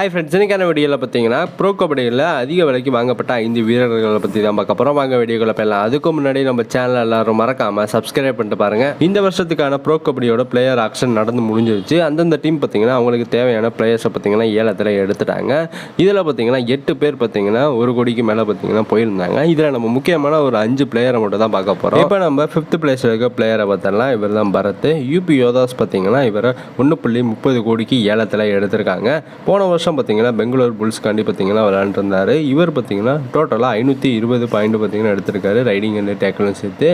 Hi friends இன்றைக்கான வீடியோவில் பார்த்தீங்கன்னா ப்ரோ கபடியில் அதிக விலைக்கு வாங்கப்பட்ட ஐந்து வீரர்களை பற்றி தான் பார்க்க போகிறோம் வாங்க வீடியோக்குள்ள போயிடலாம். அதுக்கு முன்னாடி நம்ம சேனல் எல்லாரும் மறக்காமல் சப்ஸ்கிரைப் பண்ணிட்டு பாருங்கள் இந்த வருஷத்துக்கான ப்ரோ கபடியோட பிளேயர் ஆக்ஷன் நடந்து முடிஞ்சிருச்சு. அந்தந்த டீம் பார்த்தீங்கன்னா அவங்களுக்கு தேவையான பிளேயர்ஸை பார்த்தீங்கன்னா ஏலத்தில் எடுத்துட்டாங்க. இதில் பார்த்தீங்கன்னா எட்டு பேர் பார்த்தீங்கன்னா ஒரு கோடிக்கு மேலே பார்த்தீங்கன்னா போயிருந்தாங்க. இதில் நம்ம முக்கியமான ஒரு அஞ்சு பிளேயரை மட்டும் தான் பார்க்க போகிறோம் இப்போ நம்ம ஃபிஃப்த் பிளேஸில் இருக்க பிளேயரை பார்த்தலாம் இவர் தான் பரத். யூபி யோதாஸ் பார்த்தீங்கன்னா இவரை ஒன்று புள்ளி முப்பது கோடிக்கு ஏலத்தில் எடுத்திருக்காங்க. போன வருஷம் பார்த்தீங்கன்னா பெங்களூர் புல்ஸ்காண்டி பார்த்தீங்கன்னா விளாண்டுருந்தாரு இவர் பார்த்தீங்கன்னா டோட்டலாக ஐநூற்றி இருபது பாயிண்ட் பார்த்தீங்கன்னா எடுத்திருக்காரு. ரைடிங் அண்ட் டேக்கிளும் சேர்த்து.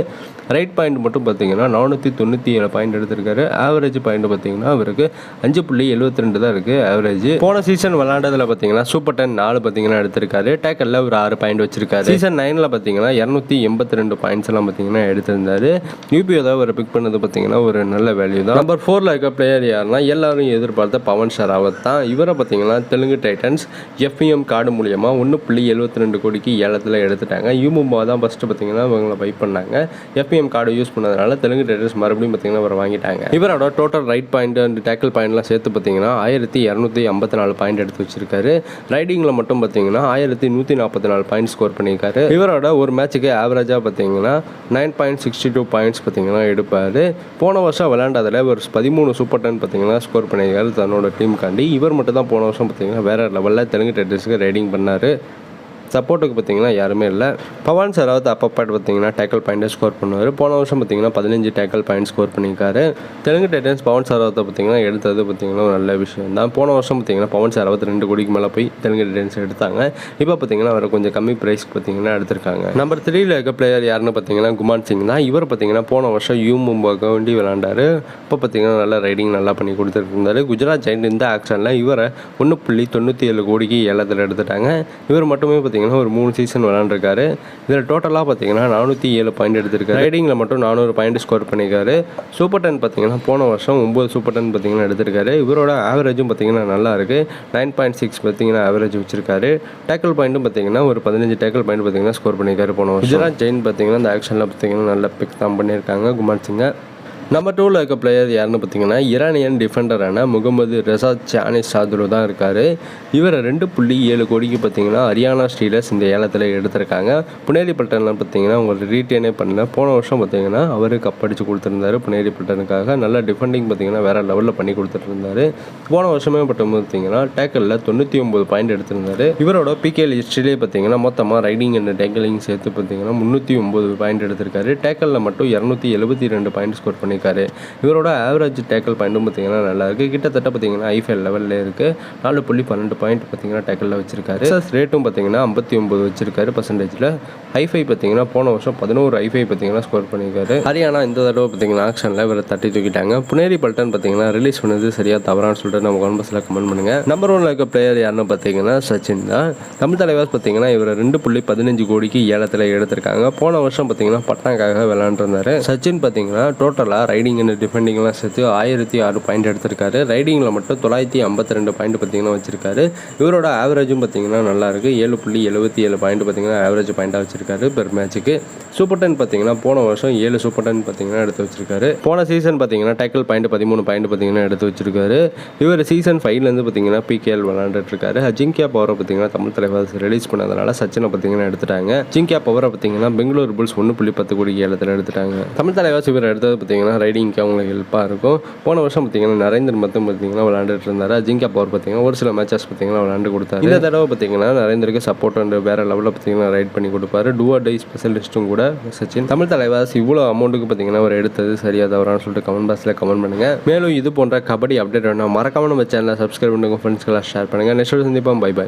ரைட் பாயிண்ட் மட்டும் பார்த்தீங்கன்னா நானூற்றி தொண்ணூற்றி ஏழு பாயிண்ட் எடுத்திருக்காரு. ஆவரேஜ் பாயிண்ட் பார்த்தீங்கன்னா அவருக்கு அஞ்சு புள்ளி எழுபத்தி ரெண்டு தான் இருக்குது ஆவரேஜ் போன சீசன் விளாண்டதில் பார்த்தீங்கன்னா சூப்பர் டென் நாலு பார்த்தீங்கன்னா எடுத்திருக்காரு. டேக்கலில் ஒரு ஆறு பாயிண்ட் வச்சிருக்காரு. சீசன் நைனில் பார்த்தீங்கன்னா இரநூத்தி எண்பத்தி ரெண்டு பாயிண்ட்ஸ் எல்லாம் பார்த்தீங்கன்னா எடுத்திருந்தாரு. யூபி தான் அவர் பிக் பண்ணது பார்த்தீங்கன்னா ஒரு நல்ல வேல்யூ தான். நம்பர் ஃபோரில் இருக்க பிளேயர் யாருன்னா எல்லாரும் எதிர்பார்த்த பவன் ஷராவத் தான். இவரை பார்த்தீங்கன்னா தெலுங்கு டைட்டன்ஸ் எஃப்இஎம் கார்டு மூலியமாக ஒன்று புள்ளி எழுபத்தி ரெண்டு கோடிக்கு ஏலத்தில் எடுத்துட்டாங்க. யூமும்பா தான் ஃபஸ்ட்டு பார்த்தீங்கன்னா இவங்களை பை பண்ணாங்க. எஃப்இஎம் கார்டு யூஸ் பண்ணதுனால தெலுங்கு டைட்டன்ஸ் மறுபடியும் பார்த்தீங்கன்னா இவரை வாங்கிட்டாங்க. இவரோட total raid point and tackle பாயிண்ட்லாம் சேர்த்து பார்த்தீங்கன்னா ஆயிரத்தி இரநூத்தி ஐம்பத்தி நாலு பாயிண்ட் எடுத்து வச்சிருக்காரு. ரைடிங்கில் மட்டும் பார்த்தீங்கன்னா ஆயிரத்தி நூற்றி நாற்பத்தி நாலு பாயிண்ட் ஸ்கோர் பண்ணியிருக்காரு. இவரோட ஒரு மேட்ச்சுக்கு ஆவரேஜாக பார்த்தீங்கன்னா nine point sixty two points பார்த்தீங்கன்னா எடுப்பார். போன வருஷம் விளையாண்டதில் ஒரு பதிமூணு சூப்பர் டென் பார்த்தீங்கன்னா ஸ்கோர் பண்ணியிருக்காரு தன்னோட டீமுக்காண்டி இவர் மட்டும் தான் போன வருஷம் பார்த்தீங்கன்னா வேற லெவலில் தெலுங்கு டெட்டர்ஸ்க்கு ரைடிங் பண்ணார். சப்போர்ட்டுக்கு பார்த்தீங்கன்னா யாருமே இல்லை. பவான் சராவத் அப்பப்பாட் பார்த்தீங்கன்னா டேக்கல் பாயிண்டை ஸ்கோர் பண்ணுவார். போன வருஷம் பார்த்தீங்கன்னா பதினஞ்சு டேக்கல் பாயிண்ட் ஸ்கோர் பண்ணியிருக்காரு. தெலுங்கு டைட்டன்ஸ் பவன் சராவத்தை பார்த்தீங்கன்னா எடுத்தது பார்த்தீங்கன்னா ஒரு நல்ல விஷயம் தான். போன வருஷம் பார்த்தீங்கன்னா பவன் சராவத் ரெண்டு கோடிக்கு மேலே போய் தெலுங்கு டைட்டன்ஸ் எடுத்தாங்க. இப்போ பார்த்தீங்கன்னா அவரை கொஞ்சம் கம்மி ப்ரைஸ்க்கு பார்த்தீங்கன்னா எடுத்திருக்காங்க. நம்பர் த்ரீல இருக்க பிளேயர் யாருன்னு பார்த்தீங்கன்னா குமான் சிங் தான். இவர் பார்த்தீங்கன்னா போன வருஷம் யூ மும்பாக வேண்டி விளாண்டாரு இப்போ பார்த்தீங்கன்னா நல்லா ரைடிங் நல்லா பண்ணி கொடுத்துட்டு குஜராத் ஜெயின் இந்த ஆக்ஷனில் இவரை ஒன்று புள்ளி தொண்ணூற்றி ஏழு கோடிக்கு ஏலத்தில் எடுத்துட்டாங்க. இவர் மட்டுமே பார்த்தீங்கன்னா ஒரு மூணு சீசன் விளாண்டுருக்காரு. இதில் டோட்டலாக பார்த்தீங்கன்னா நானூற்றி ஏழு பாயிண்ட் எடுத்திருக்காரு. ரைடிங்கில் மட்டும் நானூறு பாயிண்ட் ஸ்கோர் பண்ணியிருக்காரு. சூப்பர் டென் பார்த்தீங்கன்னா போன வருஷம் ஒம்பது சூப்பர் டென் பார்த்தீங்கன்னா எடுத்திருக்காரு. இவரோட ஆவரேஜும் பார்த்தீங்கன்னா நல்லா இருக்குது நைன் பாயிண்ட் சிக்ஸ் பார்த்தீங்கன்னா ஆவரேஜ் வச்சிருக்காரு. டேக்கிள் பாயிண்ட்டும் பார்த்தீங்கன்னா ஒரு பதினஞ்சு டேக்கிள் பாயிண்ட் பார்த்தீங்கன்னா ஸ்கோர் பண்ணியிருக்காரு போன வருஷம். ஜெயின் பார்த்தீங்கன்னா இந்த ஆக்ஷனில் பார்த்தீங்கன்னா நல்ல பிக் தான் பண்ணியிருக்காங்க. குமார் சிங்கை நம்பர் டூவில் இருக்க பிளேயர் யாருன்னு பார்த்தீங்கன்னா ஈரானியன் டிஃபெண்டரான முகமது ரெசாத் சானிஸ் சாதுரு தான் இருக்கார். இவரை ரெண்டு புள்ளி ஏழு கோடிக்கு பார்த்தீங்கன்னா ஹரியானா ஸ்டீலர்ஸ் இந்த ஏலத்தில் எடுத்திருக்காங்க. புனேரி பட்டன்லாம் பார்த்தீங்கன்னா உங்களுக்கு ரீட்டேனே பண்ணல. போன வருஷம் பார்த்தீங்கன்னா அவர் கப் அடித்து கொடுத்துருந்தாரு புனேரி பட்டனுக்காக நல்ல டிஃபெண்டிங் பார்த்தீங்கன்னா வேறு லெவலில் பண்ணி கொடுத்துருந்தாரு. போன வருஷமே பட்டம் பார்த்தீங்கன்னா டேக்கலில் தொண்ணூற்றி ஒம்பது பாயிண்ட் எடுத்திருந்தாரு. இவரோட பிகேஎல் ஹிஸ்ட்ரிலே பார்த்தீங்கன்னா மொத்தமாக ரைடிங் அண்ட் டேக்கலிங் சேர்த்து பார்த்தீங்கன்னா முந்நூற்றி ஒம்பது பாயிண்ட் எடுத்திருக்காரு. டேக்கலில் மட்டும் இரநூத்தி எழுபத்தி ரெண்டு பாயிண்ட் ஸ்கோர் பண்ணி பண்ணியிருக்காரு. இவரோட ஆவரேஜ் டேக்கல் பாயிண்ட்டும் பார்த்தீங்கன்னா நல்லா இருக்குது கிட்டத்தட்ட பார்த்தீங்கன்னா ஐஃபைல் லெவலில் இருக்குது நாலு புள்ளி பன்னெண்டு பாயிண்ட் பார்த்தீங்கன்னா டேக்கலில் வச்சிருக்காரு. சஸ் ரேட்டும் பார்த்தீங்கன்னா ஐம்பத்தி ஒம்பது வச்சிருக்காரு பர்சன்டேஜில் ஐஃபை பார்த்தீங்கன்னா போன வருஷம் பதினோரு ஐஃபை பார்த்தீங்கன்னா ஸ்கோர் பண்ணியிருக்காரு. ஹரியானா இந்த தடவை பார்த்தீங்கன்னா ஆக்ஷனில் இவரை தட்டி தூக்கிட்டாங்க. புனேரி பல்டன் பார்த்தீங்கன்னா ரிலீஸ் பண்ணது சரியா தவறான்னு சொல்லிட்டு நம்ம கான்பஸில் கமெண்ட் பண்ணுங்க. நம்பர் ஒன்ல இருக்க பிளேயர் யாருன்னு பார்த்தீங்கன்னா சச்சின் தான். தமிழ் தலைவர் பார்த்தீங்கன்னா இவர் ரெண்டு புள்ளி பதினஞ்சு கோடிக்கு ஏலத்தில் எடுத்திருக்காங்க. போன வருஷம் பார்த்தீங்கன்னா பட்னாக்காக விளாண்டுருந்தாரு சச்சின் பார்த்தீங்கன்னா டோட்டலாக ரைடிங் அண்ட் டிஃபெண்டிங்லாம் சேர்த்து ஆயிரத்தி ஆறு பாயிண்ட் எடுத்திருக்காரு. ரைடிங்கில் மட்டும் தொள்ளாயிரத்தி ஐம்பத்தி ரெண்டு பாயிண்ட் பார்த்தீங்கன்னா வச்சிருக்காரு. இவரோட ஆவரேஜும் பார்த்தீங்கன்னா நல்லாயிருக்கு ஏழு புள்ளி எழுபத்தி ஏழு பாயிண்ட் பார்த்தீங்கன்னா ஆவரேஜ் பாயிண்டாக வச்சிருக்காரு பெர் மேட்ச்சுக்கு சூப்பர் டென் பார்த்தீங்கன்னா போன வருஷம் ஏழு சூப்பர் டென் பார்த்தீங்கன்னா எடுத்து வச்சிருக்காரு. போன சீசன் பார்த்தீங்கன்னா டேக்கிள் பாயிண்ட் பதிமூணு பாயிண்ட் பார்த்திங்கன்னா எடுத்து வச்சிருக்காரு. இவர் சீசன் ஃபைவ்லேருந்து பார்த்தீங்கன்னா பிகேஎல் விளாண்டுட்டு இருக்காரு அஜிங்கியா பவரை பார்த்தீங்கன்னா தமிழ் தலைவர் ரிலீஸ் பண்ணதுனால சச்சினை பார்த்தீங்கன்னா எடுத்துட்டாங்க. ஜிங்கியா பவரை பார்த்தீங்கன்னா பெங்களூர் புல்ஸ் ஒன்று புள்ளி பத்து கோடி ஏலத்தில் எடுத்துட்டாங்க. தமிழ் தலைவர் இவர் எடுத்தது பார்த்தீங்கன்னா ரைடிங்க்கு அவங்களுக்கு ஹெல்ப்பாக இருக்கும். போன வருஷம் பார்த்தீங்கன்னா நரேந்திர மட்டும் பார்த்தீங்கன்னா விளாண்டுட்டு இருந்தார். அஜிங்கா பவர் பார்த்தீங்கன்னா ஒரு சில மேட்சஸ் பார்த்தீங்கன்னா விளாண்டு கொடுத்தாரு. இந்த தடவை பார்த்தீங்கன்னா நரேந்திரக்கு சப்போர்ட் அண்ட் வேற லெவலில் பார்த்தீங்கன்னா ரைட் பண்ணி கொடுப்பாரு. டூஆ டை ஸ்பெஷலிஸ்ட்டும் கூட சச்சின். தமிழ் தலைவாஸ் இவ்வளோ அமௌண்ட்டுக்கு பார்த்தீங்கன்னா அவர் எடுத்தது சரியாக தவறான்னு சொல்லிட்டு கமெண்ட் பாக்ஸில் கமெண்ட் பண்ணுங்கள் மேலும் இது போன்ற கபடி அப்டேட் வேணும் மறக்காம நம்ம சேனலை சப்ஸ்கிரைப் பண்ணுங்கள் ஃப்ரெண்ட்ஸ்க்கெல்லாம் ஷேர் பண்ணுங்க. நெக்ஸ்ட் சந்திப்போம். Bye bye